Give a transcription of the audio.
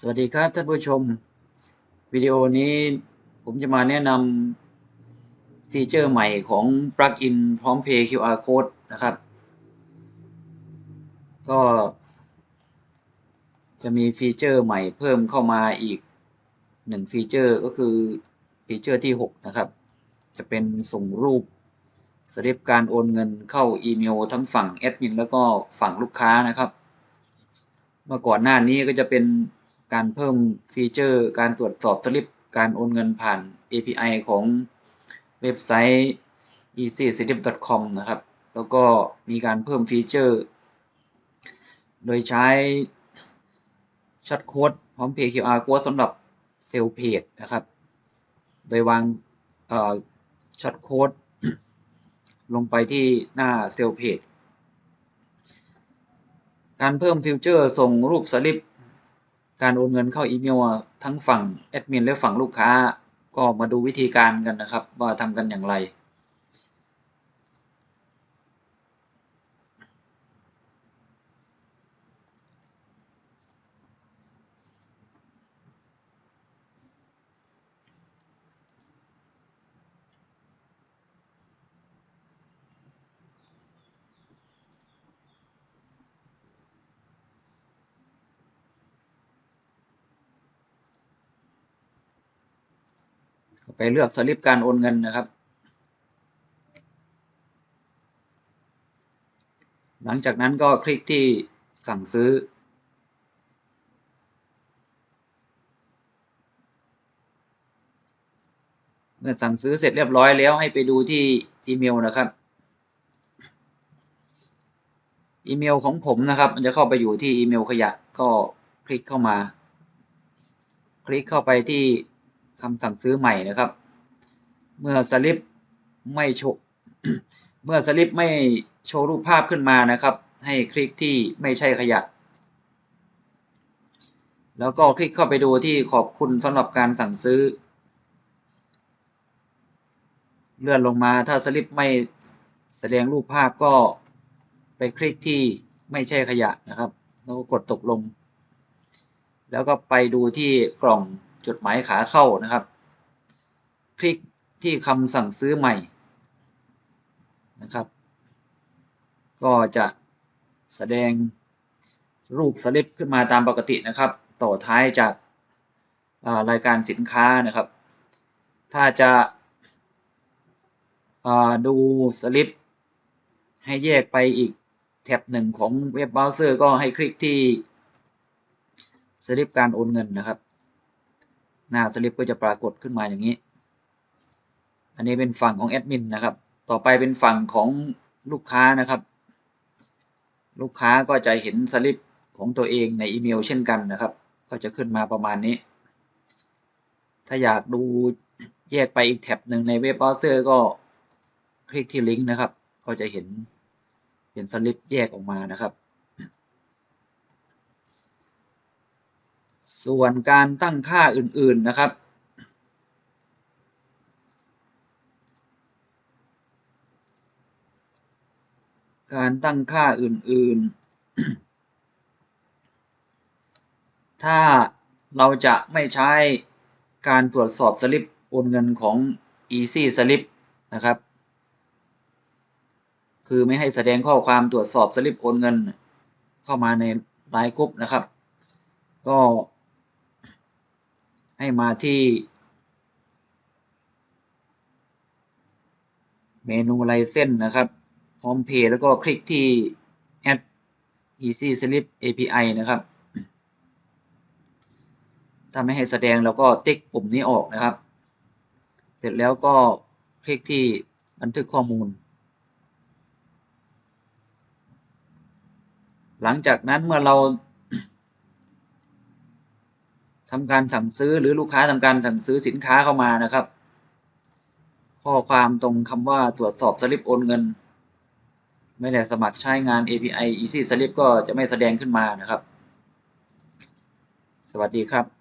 สวัสดีครับท่านผู้ชม วิดีโอนี้ผมจะมาแนะนำฟีเจอร์ใหม่ของปลั๊กอินพร้อมเพย์ QR Code นะครับ ก็จะมีฟีเจอร์ใหม่เพิ่มเข้ามาอีกหนึ่งฟีเจอร์ก็คือฟีเจอร์ที่ 6 นะครับ จะเป็นส่งรูปสลิปการโอนเงินเข้าอีเมลทั้งฝั่งแอดมินแล้วก็ฝั่งลูกค้านะครับ เมื่อก่อนหน้านี้ก็จะเป็น การเพิ่มฟีเจอร์ การตรวจสอบสลิปการโอนเงินผ่าน API ของเว็บไซต์ easyslip.com นะครับ แล้วก็มีการเพิ่มฟีเจอร์ โดยใช้ช็อตโค้ดพร้อม Pay QR Code สำหรับเซลล์เพจนะครับ โดยวางช็อตโค้ดลงไปที่หน้าเซลล์เพจ การเพิ่มฟิวเจอร์ส่งรูปสลิป การโอนเงินเข้าอีเมลทั้งฝั่งแอดมินและฝั่งลูกค้า ก็มาดูวิธีการกันนะครับว่าทำกันอย่างไร ไปเลือกสลิปการโอนเงินนะครับ หลังจากนั้นก็คลิกที่สั่งซื้อ เมื่อสั่งซื้อเสร็จเรียบร้อยแล้วให้ไปดูที่อีเมลนะครับ อีเมลของผมนะครับ มันจะเข้าไปอยู่ที่อีเมลขยะก็คลิกเข้ามา คลิกเข้าไปที่ คำสั่งซื้อใหม่นะครับ เมื่อสลิปไม่โชว์เมื่อสลิปไม่โชว์รูปภาพขึ้นมานะครับ ให้คลิกที่ไม่ใช่ขยะ แล้วก็คลิกเข้าไปดูที่ขอบคุณสำหรับการสั่งซื้อ เลื่อนลงมาถ้าสลิปไม่แสดงรูปภาพก็ไปคลิกที่ไม่ใช่ขยะนะครับ แล้วก็กดตกลง แล้วก็ไปดูที่กล่อง จดหมายขาเข้านะครับ คลิกที่คำสั่งซื้อใหม่นะครับ ก็จะแสดงรูปสลิปขึ้นมาตามปกตินะครับ ต่อท้ายจากรายการสินค้านะครับ ถ้าจะดูสลิปให้แยกไปอีกแท็บหนึ่งของเว็บเบราว์เซอร์ก็ให้คลิกที่สลิปการโอนเงินนะครับ หน้าสลิปก็จะปรากฏขึ้นมาอย่างนี้ อันนี้เป็นฝั่งของแอดมินนะครับ ต่อไปเป็นฝั่งของลูกค้านะครับ ลูกค้าก็จะเห็นสลิปของตัวเองในอีเมลเช่นกันนะครับ ก็จะขึ้นมาประมาณนี้ ถ้าอยากดูแยกไปอีกแท็บหนึ่งในเว็บเบราว์เซอร์ก็คลิกที่ลิงก์นะครับ ก็จะเห็นเป็นสลิปแยกออกมานะครับ ส่วนการตั้งค่าอื่น ๆ นะครับ การตั้งค่าอื่น ๆ ถ้าเราจะไม่ใช้การตรวจสอบสลิปโอนเงินของ Easy Slip นะครับ คือไม่ให้แสดงข้อความตรวจสอบสลิปโอนเงิน เข้ามาในไลน์กรุ๊ปนะครับ ก็ ให้มาที่เมนูไลเส้นนะครับ พร้อมเพย์แล้วก็คลิกที่ add easy slip API นะครับ ถ้าไม่ให้แสดงเราก็ติ๊กปุ่มนี้ออกนะครับ เสร็จแล้วก็คลิกที่บันทึกข้อมูล หลังจากนั้นเมื่อเรา ทำการสั่งซื้อหรือลูกค้าทำการสั่งซื้อสินค้าเข้ามานะครับ ข้อความตรงคำว่าตรวจสอบสลิปโอนเงิน ไม่ได้สมัครใช้งาน API Easy Slip ก็จะไม่แสดงขึ้นมานะครับ สวัสดีครับ